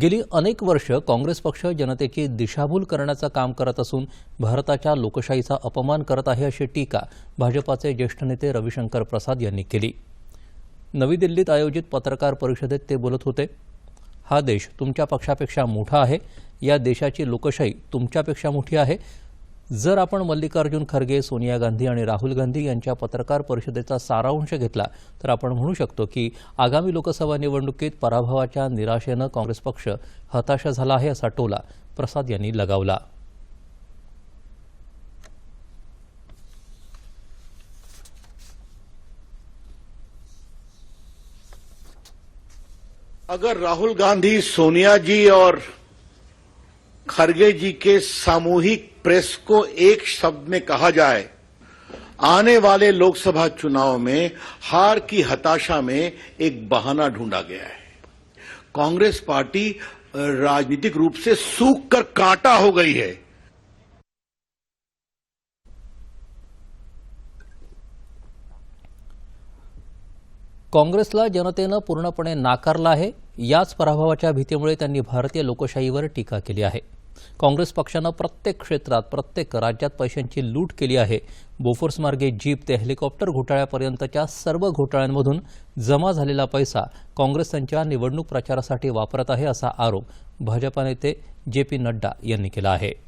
गेली अनेक वर्ष काँग्रेस पक्ष जनतेची दिशाभूल करण्याचं काम करत असून भारताच्या लोकशाहीचा अपमान करत आहे अशी टीका भाजपाचे ज्येष्ठ नेते रविशंकर प्रसाद यांनी केली. नवी दिल्लीत आयोजित पत्रकार परिषदेत ते बोलत होते हा देश तुमच्या पक्षापेक्षा मोठा आहे. या देशाची लोकशाही तुमच्यापेक्षा मोठी आहे. जर आपण मल्लिकार्जुन खरगे सोनिया गांधी आणि राहुल गांधी यांच्या पत्रकार परिषदेचा सारांश घेतला तर आपण म्हणू शकतो की आगामी लोकसभा निवडणुकीत पराभवाच्या निराशेनं काँग्रेस पक्ष हताशा झाला आहे असा टोला प्रसाद यांनी लगावला. अगर राहुल गांधी सोनिया जी और खरगे जी के सामूहिक प्रेस को एक शब्द में कहा जाए, आने वाले लोकसभा चुनाव में हार की हताशा में एक बहाना ढूंढा गया है। कांग्रेस पार्टी राजनीतिक रूप से सूख कर कांटा हो गई है। काँग्रेसला जनतेनं पूर्णपणे नाकारलं आहे, याच पराभवाच्या भीतीमुळे त्यांनी भारतीय लोकशाहीवर टीका केली आहे. काँग्रेस पक्षानं प्रत्येक क्षेत्रात प्रत्येक राज्यात पैशांची लूट केली आहे. बोफोर्स मार्गे जीप ते हेलिकॉप्टर घोटाळ्यापर्यंतच्या सर्व घोटाळ्यांमधून जमा झालेला पैसा काँग्रेस त्यांच्या निवडणूक प्रचारासाठी वापरत आहे असा आरोप भाजपा नेते जे पी नड्डा यांनी केला आहे.